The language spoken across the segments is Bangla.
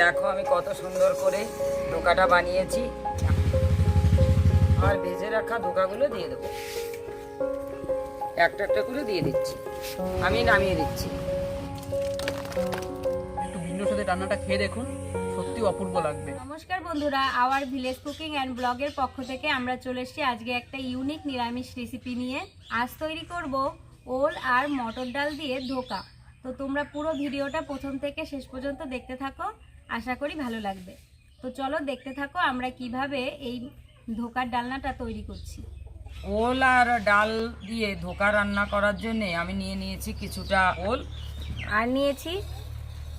দেখো আমি কত সুন্দর করে ধোকাটা বানিয়েছি। আর ভেজে রাখা ধোকাগুলো দিয়ে দেবো। একটা একটা করে দিয়ে দিচ্ছি। আমি নামিয়ে দিচ্ছি। একটু ভিন্ন সাথে রান্নাটা খেয়ে দেখুন সত্যি অপূর্ব লাগবে। নমস্কার বন্ধুরা আওয়ার ভিলেজ কুকিং অ্যান্ড ব্লগের পক্ষ থেকে আমরা চলে এসেছি আজকে একটা ইউনিক নিরামিষ রেসিপি নিয়ে। আজ তৈরি করব ওল আর মটর ডাল দিয়ে ধোকা। তো তোমরা পুরো ভিডিওটা প্রথম থেকে শেষ পর্যন্ত দেখতে থাকো। আশা করি ভালো লাগবে। তো চলো দেখতে থাকো আমরা কীভাবে এই ধোকার ডালনাটা তৈরি করছি। ওল আর ডাল দিয়ে ধোকা রান্না করার জন্যে আমি নিয়ে নিয়েছি কিছুটা ওল। আর নিয়েছি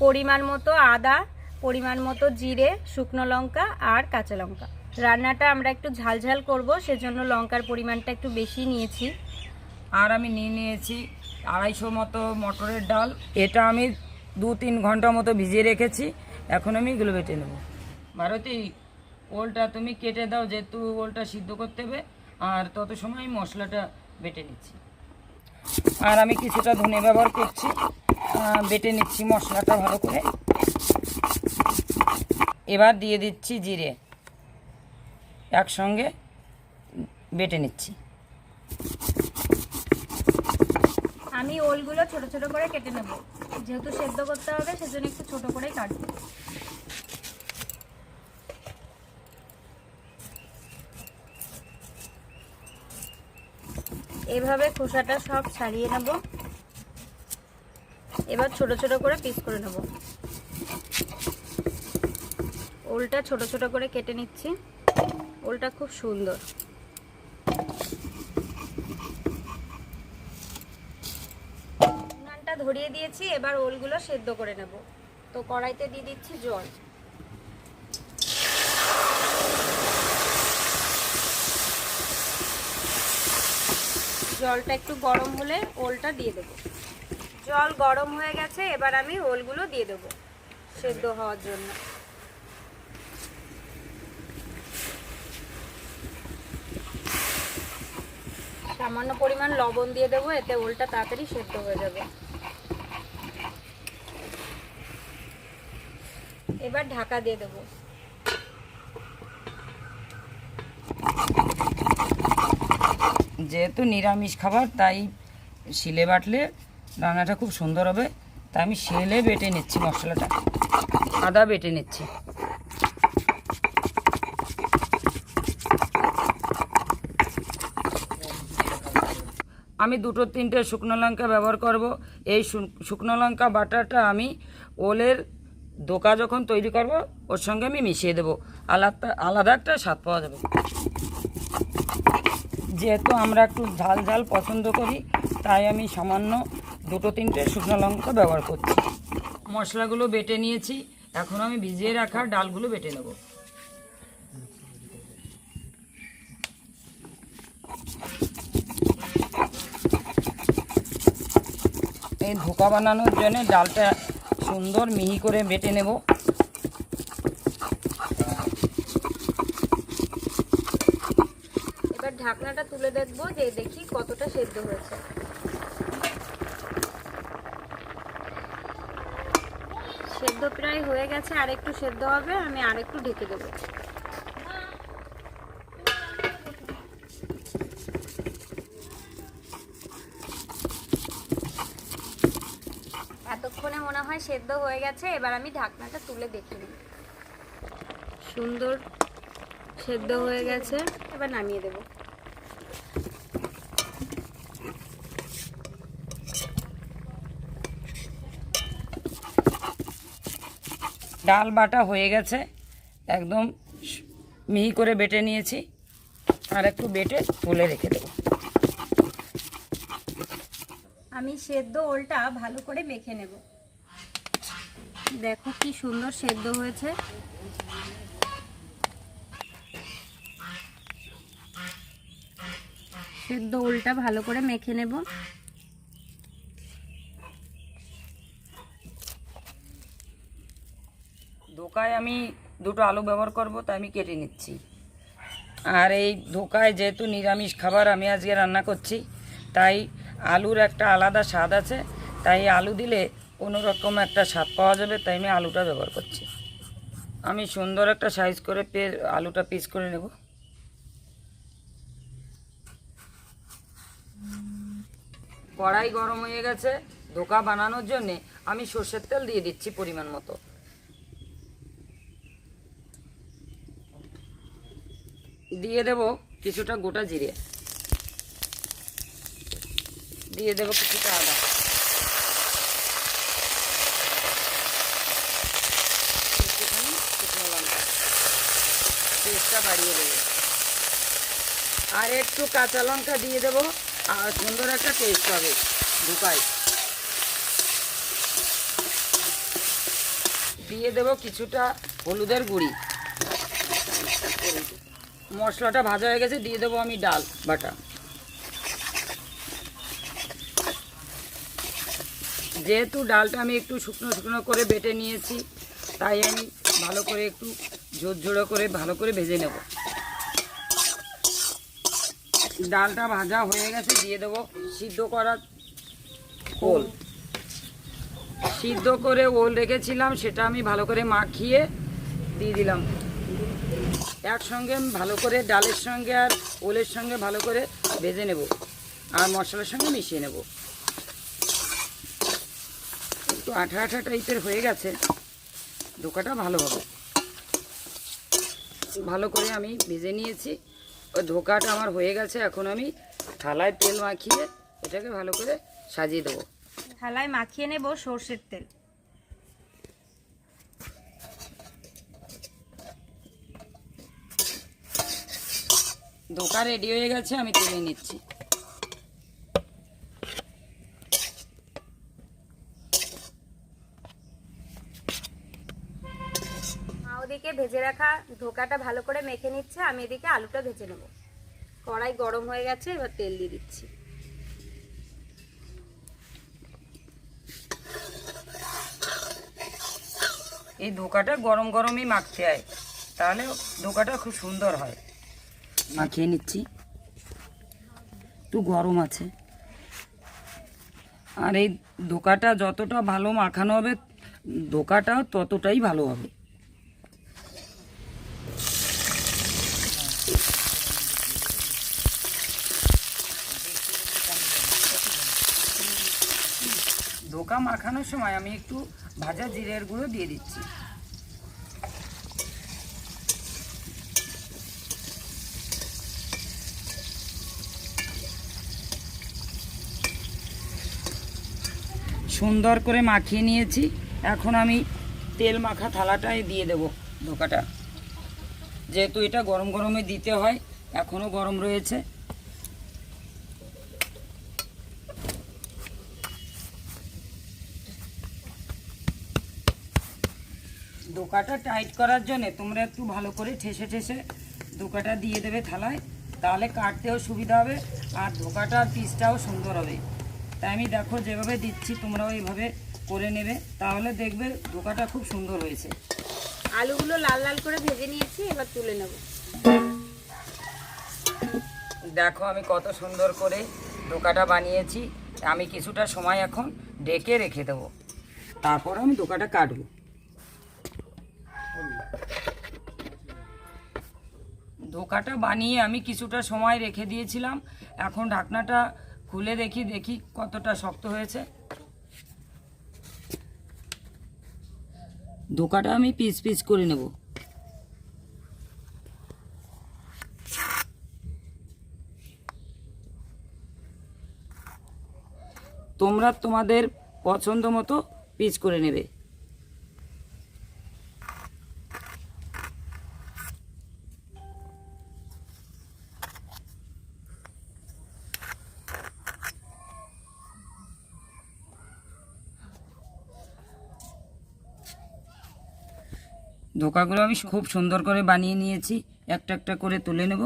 পরিমাণ মতো আদা পরিমাণ মতো জিরে শুকনো লঙ্কা আর কাঁচা লঙ্কা। রান্নাটা আমরা একটু ঝালঝাল করব সেজন্য লঙ্কার পরিমাণটা একটু বেশি নিয়েছি। আর আমি নিয়ে নিয়েছি আড়াইশো মতো মটরের ডাল। এটা আমি দু তিন ঘণ্টা মতো ভিজিয়ে রেখেছি। এখন আমি এগুলো বেটে নেব। ভারতী ওলটা তুমি কেটে দাও, যেহেতু ওলটা সিদ্ধ করতে হবে। আর তত সময় মশলাটা বেটে নিচ্ছি। আর আমি কিছুটা ধনে ব্যবহার করছি। বেটে নিচ্ছি মশলাটা ভালো করে। এবার দিয়ে দিচ্ছি জিরে। একসঙ্গে বেটে নিচ্ছি। আমি ওলগুলো ছোট ছোট করে কেটে নেব। যেহেতু সেদ্ধ করতে হবে, সেজন্য একটু ছোট করেই কাটবো। এভাবে খোসাটা সব ছাড়িয়ে নেব। এবার ছোট ছোট করে পিস করে নেব। ওলটা ছোট ছোট করে কেটে নিচ্ছি। ওলটা খুব সুন্দর। ধরিয়ে দিয়েছি, এবার ওলগুলো সেদ্ধ করে নেব। তো কড়াইতে দিয়ে দিচ্ছি জল। জলটা একটু গরম হলে ওলটা দিয়ে দেবো। জল গরম হয়ে গেছে, এবার আমি ওলগুলো দিয়ে দেবো সেদ্ধ হওয়ার জন্য। সামান্য পরিমাণ লবণ দিয়ে দেবো, এতে ওলটা তাড়াতাড়ি সেদ্ধ হয়ে যাবে। এবার ঢাকা দিয়ে দেবো। যেহেতু নিরামিষ খাবার তাই শিলে বাটলে রান্নাটা খুব সুন্দর হবে। তাই আমি শিলে বেটে নিচ্ছি মশলাটা। আদা বেটে নিচ্ছি। আমি দুটো তিনটে শুকনো লঙ্কা ব্যবহার করব। এই শুকনো লঙ্কা বাটাটা আমি ওলের দোকা যখন তৈরি করব, ওর সঙ্গে আমি মিশিয়ে দেবো। আলাদা আলাদা একটা স্বাদ পাওয়া যাবে। যেহেতু আমরা একটু ঝাল ঝাল পছন্দ করি, তাই আমি সামান্য দুটো তিনটে শুকনো লঙ্কা ব্যবহার করছি। মশলাগুলো বেটে নিয়েছি। এখন আমি ভিজিয়ে রাখা ডালগুলো বেটে নেব। এই ধোকা বানানোর জন্য ডালটা সুন্দর মিহি করে বেটে নেব। এবার ঢাকনাটা তুলে দেখব যে দেখি কতটা সেদ্ধ হয়েছে। সেদ্ধ প্রায় হয়ে গেছে আর একটু সেদ্ধ হবে, আমি আর একটু ঢেকে দেবো। হয় সেদ্ধ হয়ে গেছে এবার আমি ঢাকনাটা তুলে দেখে নিই। সুন্দর সেদ্ধ হয়ে গেছে। এবার নামিয়ে দেব। ডাল বাটা হয়ে গেছে একদম মিহি করে বেটে নিয়েছি। আর একটু বেটে তুলে রেখে দেবো। আমি সেদ্ধ ওলটা ভালো করে মেখে নেব। দেখো কি সুন্দর সেদ্ধ হয়েছে। সেদ্ধ ওলটা ভালো করে মেখে নেব। ধোকায় আমি দুটো আলু ব্যবহার করব, তাই আমি কেটে নিচ্ছি। আর এই ধোকায় যেহেতু নিরামিষ খাবার, আমি আজকে রান্না করছি, তাই আলুর একটা আলাদা স্বাদ আছে। তাই আলু দিলে অন্যরকম একটা স্বাদ পাওয়া যাবে, তাই আমি আলুটা ব্যবহার করছি। আমি সুন্দর একটা সাইজ করে পে আলুটা পিস করে নেব। কড়াই গরম হয়ে গেছে, ধোকা বানানোর জন্যে আমি সর্ষের তেল দিয়ে দিচ্ছি পরিমাণ মতো। দিয়ে দেব কিছুটা গোটা জিরে। দিয়ে দেব কিছুটা আদা একটুখানি শুকনো লঙ্কা টেস্টটা বাড়িয়ে দেবো। আর একটু কাঁচা লঙ্কা দিয়ে দেবো, আর সুন্দর একটা টেস্ট হবে ঢুকাই দিয়ে দেবো কিছুটা হলুদের গুঁড়ি। মশলাটা ভাজা হয়ে গেছে, দিয়ে দেবো আমি ডাল বাটা। যেহেতু ডালটা আমি একটু শুকনো শুকনো করে বেটে নিয়েছি, তাই আমি ভালো করে একটু ঝোড় করে ভালো করে ভেজে নেব। ডালটা ভাজা হয়ে গেছে, দিয়ে দেবো সিদ্ধ করা ওল। সিদ্ধ করে ওল রেখেছিলাম, সেটা আমি ভালো করে মাখিয়ে দিয়ে দিলাম। একসঙ্গে ভালো করে ডালের সঙ্গে আর ওলের সঙ্গে ভালো করে ভেজে নেব আর মশলার সঙ্গে মিশিয়ে নেব। একটু আঠা আঠা টাইপের হয়ে গেছে ধোকাটা ভালো হবে। ভালো করে আমি ভেজে নিয়েছি। ওই ধোকাটা আমার হয়ে গেছে এখন আমি থালায় তেল মাখিয়ে এটাকে ভালো করে সাজিয়ে দেবো। থালায় মাখিয়ে নেব সর্ষের তেল। ধোকা রেডি হয়ে গেছে আমি তুলে নিচ্ছি। মা ওদিকে ভেজে রাখা ধোকাটা ভালো করে মেখে নিচ্ছে আমি এদিকে আলুটা ভেজে নেব। কড়াই গরম হয়ে গেছে এবার তেল দিয়ে দিচ্ছি। এই ধোকাটা গরম গরমই মাখতে হয় তাহলে ধোকাটা খুব সুন্দর হয়। মাখিয়ে নিচ্ছি। একটু গরম আছে। আর এই ধোকাটা যতটা ভালো মাখানো হবে ধোকাটাও ততটাই ভালো হবে। ধোকা মাখানোর সময় আমি একটু ভাজা জিরের গুঁড়ো দিয়ে দিচ্ছি। সুন্দর করে মাখিয়ে নিয়েছি। এখন আমি তেল মাখা থালাটায় দিয়ে দেব ধোকাটা। যেহেতু এটা গরম গরমে দিতে হয় এখনও গরম রয়েছে। দোকাটা টাইট করার জন্য তোমরা একটু ভালো করে ঠেসে ঠেসে দোকাটা দিয়ে দেবে থালায় তাহলে কাটতেও সুবিধা হবে আর ধোকাটার পিসটাও সুন্দর হবে। তাই আমি দেখো যেভাবে দিচ্ছি তোমরাও এইভাবে করে নেবে তাহলে দেখবে ধোকাটা খুব সুন্দর হয়েছে। আলুগুলো লাল লাল করে ভেজে নিয়েছি এবার তুলে নেব। দেখো আমি কত সুন্দর করে দোকাটা বানিয়েছি। আমি কিছুটা সময় এখন ডেকে রেখে দেবো। তারপর আমি দোকাটা কাটবো। ধোকাটা বানিয়ে আমি কিছুটা সময় রেখে দিয়েছিলাম। এখন ঢাকনাটা খুলে দেখি দেখি কতটা শক্ত হয়েছে। ধোকাটা আমি পিস পিস করে নেব। তোমরা তোমাদের পছন্দ মতো পিস করে নেবে। ধোকাগুলো আমি খুব সুন্দর করে বানিয়ে নিয়েছি। একটা একটা করে তুলে নেব।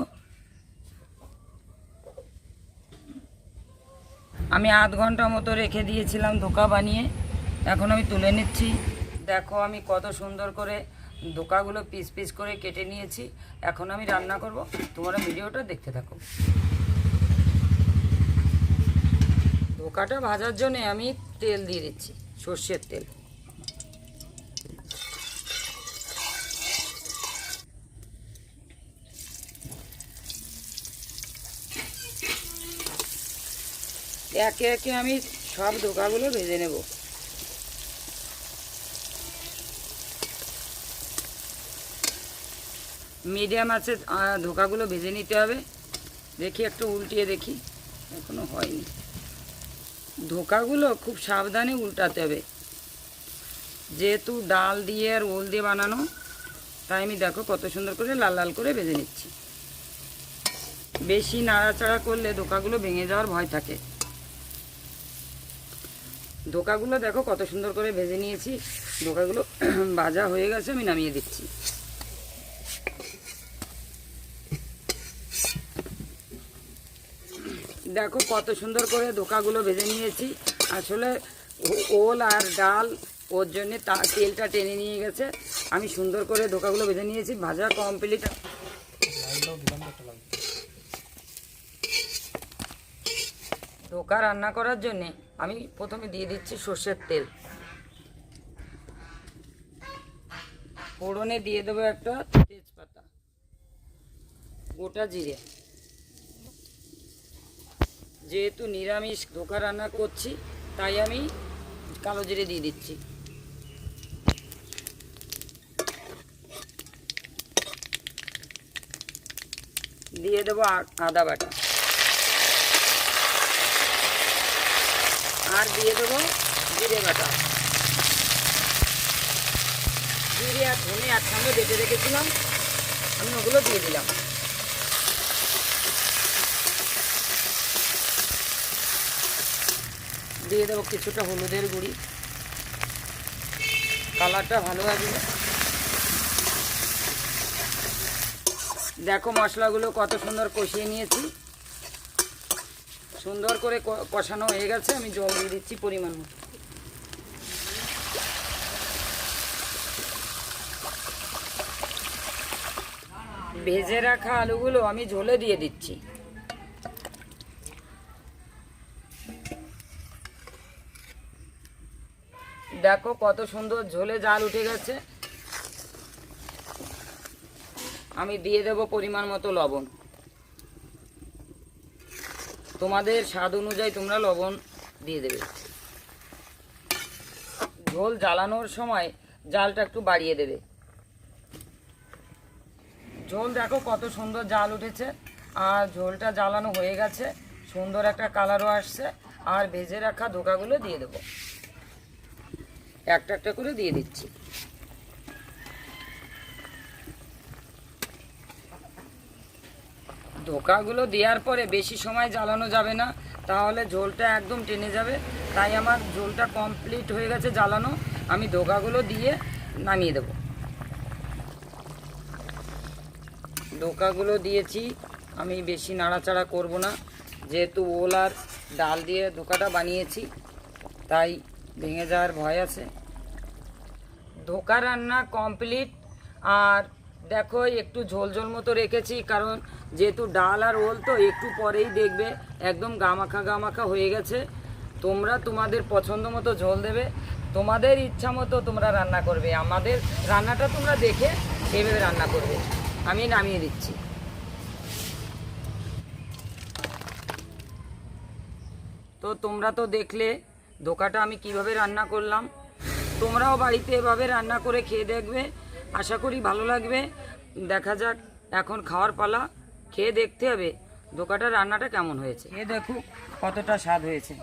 আমি আধ ঘণ্টা মতো রেখে দিয়েছিলাম ধোকা বানিয়ে। এখন আমি তুলে নিচ্ছি। দেখো আমি কত সুন্দর করে ধোকাগুলো পিস পিস করে কেটে নিয়েছি। এখন আমি রান্না করব। তোমরা ভিডিওটা দেখতে থাকো। ধোকাটা ভাজার জন্য আমি তেল দিয়ে দিচ্ছি, সর্ষের তেল। একে একে আমি সব ধোকাগুলো ভেজে নেব। মিডিয়াম আছে ধোকাগুলো ভেজে নিতে হবে। দেখি, একটু উল্টিয়ে দেখি। এখনও হয়নি। ধোকাগুলো খুব সাবধানে উল্টাতে হবে। যেহেতু ডাল দিয়ে আর ওল দিয়ে বানানো, তাই আমি দেখো কত সুন্দর করে লাল লাল করে ভেজে নিচ্ছি। বেশি নাড়াচাড়া করলে ধোকাগুলো ভেঙে যাওয়ার ভয় থাকে। ধোকাগুলো দেখো কত সুন্দর করে ভেজে নিয়েছি। ধোকাগুলো ভাজা হয়ে গেছে, আমি নামিয়ে দিচ্ছি। দেখো কত সুন্দর করে ধোকাগুলো ভেজে নিয়েছি। আসলে ওল আর ডাল, ওর জন্যে তা- তেলটা টেনে নিয়ে গেছে। আমি সুন্দর করে ধোকাগুলো ভেজে নিয়েছি, ভাজা কমপ্লিট ধোকা রান্না করার জন্যে আমি প্রথমে দিয়ে দিচ্ছি সর্ষের তেল। ফোড়নে দিয়ে দেবো একটা তেজপাতা। গোটা জিরে। যেহেতু নিরামিষ ধোকা রান্না করছি, তাই আমি কালো জিরে দিয়ে দিচ্ছি। দিয়ে দেবো আদা বাটা। আর দিয়ে দেবো জিরে বাটা। জিরে আর ধনে একসঙ্গে বেটে রেখেছিলাম, আমি ওগুলো দিয়ে দিলাম। দিয়ে দেবো কিছুটা হলুদের গুঁড়ি। কালারটা ভালো আসবে। দেখো মশলাগুলো কত সুন্দর কষিয়ে নিয়েছি। সুন্দর করে কষানো হয়ে গেছে, আমি জল দিয়ে দিচ্ছি পরিমাণ মতো। ভেজে রাখা আলুগুলো আমি ঝোলে দিয়ে দিচ্ছি। দেখো কত সুন্দর ঝোলে জাল উঠে গেছে। আমি দিয়ে দেব পরিমাণ মতো লবণ। তোমাদের স্বাদ অনুযায়ী তোমরা লবণ দিয়ে দেবে। ঝোল জ্বালানোর সময় জালটা একটু বাড়িয়ে দেবে। ঝোল দেখো কত সুন্দর জাল উঠেছে। আর ঝোলটা জ্বালানো হয়ে গেছে, সুন্দর একটা কালারও আসছে। আর ভেজে রাখা ধোকাগুলো দিয়ে দেবো। একটা একটা করে দিয়ে দিচ্ছি। ধোকাগুলো দেওয়ার পরে বেশি সময় জ্বালানো যাবে না, তাহলে ঝোলটা একদম টেনে যাবে। তাই আমার ঝোলটা কমপ্লিট হয়ে গেছে জ্বালানো, আমি ধোকাগুলো দিয়ে নামিয়ে দেব। ধোকাগুলো দিয়েছি, আমি বেশি নাড়াচাড়া করব না। যেহেতু ওল আর ডাল দিয়ে ধোকাটা বানিয়েছি, তাই ভেঙে যাওয়ার ভয় আছে। ধোকা রান্না কমপ্লিট আর দেখো, একটু ঝোল ঝোল মতো রেখেছি, কারণ যেহেতু ডাল আর ওল তো একটু পরেই দেখবে, একদম গামাখা গামাখা হয়ে গেছে। তোমরা তোমাদের পছন্দ মতো ঝোল দেবে, তোমাদের ইচ্ছা মতো তোমরা রান্না করবে। আমাদের রান্নাটা তোমরা দেখে সেইভাবে রান্না করবে। আমি নামিয়ে দিচ্ছি। তো তোমরা তো দেখলে, ধোকাটা আমি কীভাবে রান্না করলাম। তোমরাও বাড়িতে এভাবে রান্না করে খেয়ে দেখবে। আশা করি ভালো লাগবে। দেখা যাক, এখন খাওয়ার পালা। খেয়ে দেখতে হবে ধোকাটা রান্নাটা কেমন হয়েছে। খেয়ে দেখুক কতটা স্বাদ হয়েছে।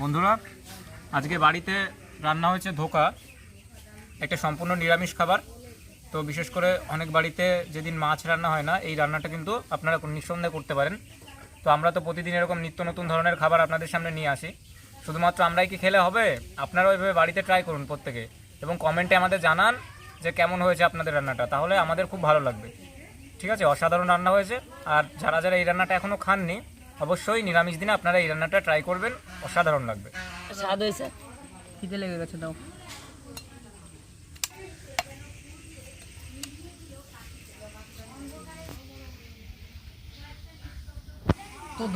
বন্ধুরা আজকে বাড়িতে রান্না হয়েছে ধোকা একটা সম্পূর্ণ নিরামিষ খাবার। তো বিশেষ করে অনেক বাড়িতে যেদিন মাছ রান্না হয় না এই রান্নাটা কিন্তু আপনারা নিঃসন্দেহে করতে পারেন। তো আমরা তো প্রতিদিন এরকম নিত্য নতুন ধরনের খাবার আপনাদের সামনে নিয়ে আসি। শুধুমাত্র আমরাই কি খেলে হবে? আপনারাও এভাবে বাড়িতে ট্রাই করুন প্রত্যেকে। এবং কমেন্টে আমাদের জানান যে কেমন হয়েছে আপনাদের রান্নাটা। তাহলে আমাদের খুব ভালো লাগবে। ঠিক আছে? অসাধারণ রান্না হয়েছে। আর যারা যারা এই রান্নাটা এখনও খাননি, অবশ্যই নিরামিষ দিনে আপনারা এই রান্নাটা ট্রাই করবেন। অসাধারণ লাগবে। স্বাদ হয়েছে? খিদে লেগে গেছে, দাও।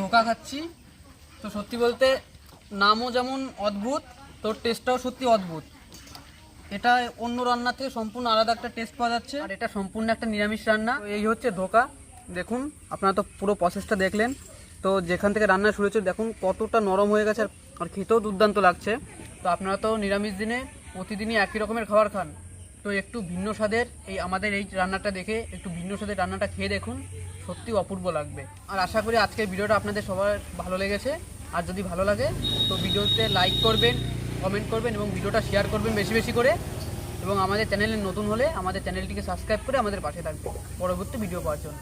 ধোকা খাচ্ছি। তো সত্যি বলতে নামও যেমন অদ্ভুত, তোর টেস্টটাও সত্যি অদ্ভুত। এটা অন্য রান্না থেকে সম্পূর্ণ আলাদা একটা টেস্ট পাওয়া যাচ্ছে। আর এটা সম্পূর্ণ একটা নিরামিষ রান্না। এই হচ্ছে ধোকা। দেখুন, আপনারা তো পুরো প্রসেসটা দেখলেন। তো যেখান থেকে রান্না শুরু হয়েছে, দেখুন কতটা নরম হয়ে গেছে আর খেতেও দুর্দান্ত লাগছে। তো আপনারা তো নিরামিষ দিনে প্রতিদিনই একই রকমের খাবার খান। তো একটু ভিন্ন স্বাদের এই আমাদের এই রান্নাটা দেখে, একটু ভিন্ন স্বাদের রান্নাটা খেয়ে দেখুন, সত্যি অপূর্ব লাগবে। আর আশা করি আজকের ভিডিওটা আপনাদের সবার ভালো লেগেছে। আর যদি ভালো লাগে, তো ভিডিওতে লাইক করবেন কমেন্ট করবেন এবং ভিডিওটা শেয়ার করবেন বেশি বেশি করে। এবং আমাদের চ্যানেলে নতুন হলে আমাদের চ্যানেলটিকে সাবস্ক্রাইব করে আমাদের পাশে থাকবে পরবর্তী ভিডিও পাওয়ার জন্য।